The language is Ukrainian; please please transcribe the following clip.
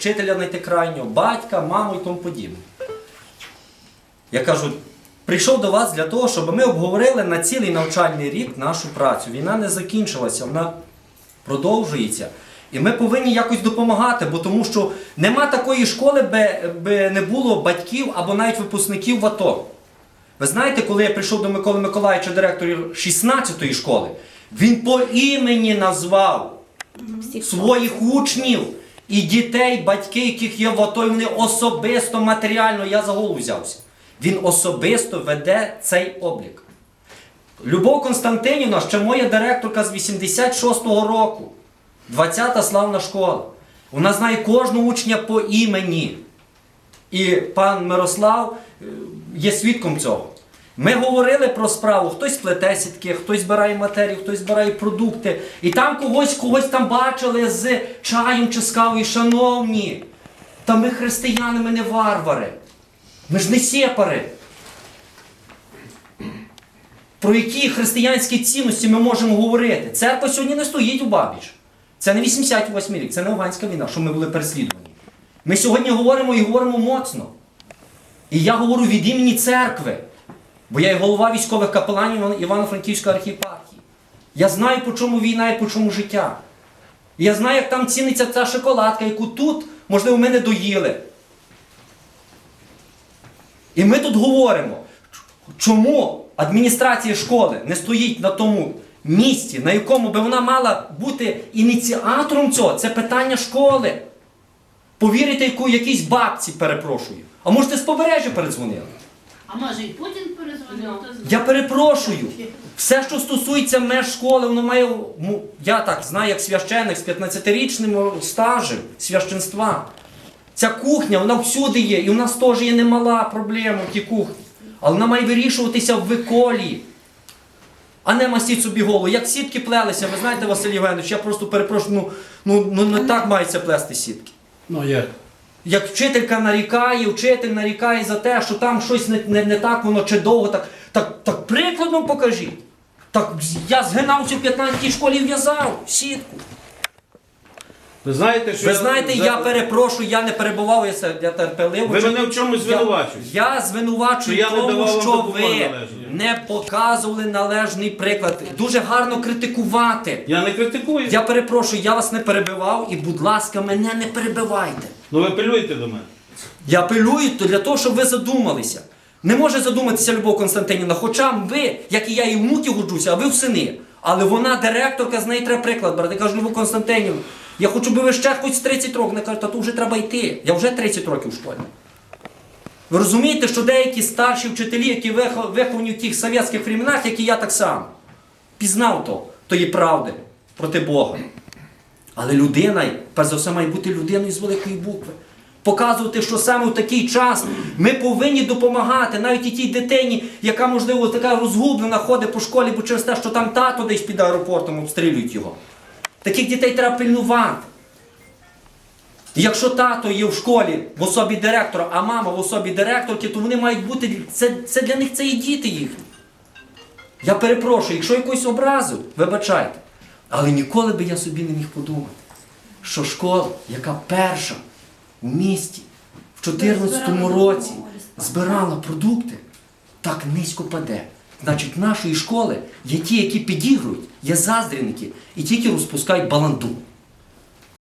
вчителя знайти крайнього, батька, маму і тому подібне. Я кажу, прийшов до вас для того, щоб ми обговорили на цілий навчальний рік нашу працю. Війна не закінчилася, вона продовжується. І ми повинні якось допомагати, бо тому що нема такої школи, би, не було батьків або навіть випускників в АТО. Ви знаєте, коли я прийшов до Миколи Миколаївича, директора 16-ї школи, він по імені назвав своїх учнів і дітей, батьки, яких є в АТО, вони особисто матеріально, я за голову взявся. Він особисто веде цей облік. Любов Константинівна, ще моя директорка з 86-го року, 20-та славна школа. Вона знає кожного учня по імені. І пан Мирослав е, є свідком цього. Ми говорили про справу, хтось плете сітки, хтось збирає матерію, хтось збирає продукти. І там когось когось там бачили з чаєм чи з. Шановні, та ми християни, ми не варвари. Ми ж не сепари. Про які християнські цінності ми можемо говорити? Церква сьогодні не стоїть у бабіж. Це не 88 рік, це не афганська війна, що ми були переслідувані. Ми сьогодні говоримо і говоримо моцно. І я говорю від імені церкви, бо я є голова військових капеланів Івано- Івано-Франківської архієпархії. Я знаю, по чому війна і по чому життя. І я знаю, як там ціниться ця шоколадка, яку тут, можливо, ми не доїли. І ми тут говоримо, чому адміністрація школи не стоїть на тому місці, на якому би вона мала бути ініціатором цього. Це питання школи. Повірите, яку якійсь бабці перепрошую. А можете з побережжя передзвонили? А може і Путін перезвонив? хто знає? Я перепрошую. Все, що стосується меж школи, воно має. ну, Я так знаю, як священик з 15-річним стажем священства. Ця кухня, вона всюди є, і у нас теж є немала проблема в тій кухні. Але вона має вирішуватися в виколі. А не мастіть собі голову. Як сітки плелися, ви знаєте, Василь Євгенович, я просто перепрошую, ну, ну, ну не так мається плести сітки. Ну як? Як вчителька нарікає, вчитель нарікає за те, що там щось не, не, не так, воно чи довго, так, так, так прикладом покажіть. Так я згинався в 15-й школі в'язав сітку. Ви знаєте, що Ви знаєте, за- я перепрошую, я не перебував, я, се- я терпеливо. Ви мене в чомусь звинувачуєте. Я звинувачую Що я тому, що ви належну. не показували належний приклад. Дуже гарно критикувати. Я не критикую. Я перепрошую, я вас не перебивав і, будь ласка, мене не перебивайте. Ну ви апелюєте до мене. Я апелюю для того, щоб ви задумалися. Не може задуматися Любов Константинівна, хоча ви, як і я, і внуків годжуся, а ви в сини. Але вона директорка, з неї треба приклад брати. Я кажу, Любов Константинівна, я хочу, би ви ще хоч 30 років. Вона каже, та то вже треба йти. Я вже 30 років в школі. Ви розумієте, що деякі старші вчителі, які вих- виховані в тих совєтських временах, як і я так само, пізнав то, тої правди проти Бога. Але людина, перш за все, має бути людиною з великої букви. Показувати, що саме в такий час ми повинні допомагати навіть і тій дитині, яка, можливо, така розгублена, ходить по школі, бо через те, що там тато десь під аеропортом обстрілюють його. Таких дітей треба пильнувати. Якщо тато є в школі в особі директора, а мама в особі директорки, то вони мають бути. Це, це для них це і діти їхні. Я перепрошую, якщо якусь образу, вибачайте. Але ніколи би я собі не міг подумати, що школа, яка перша в місті в 2014 році збирала продукти, так низько паде. Значить, в нашої школи є ті, які підігрують, є заздрівники, і тільки розпускають баланду.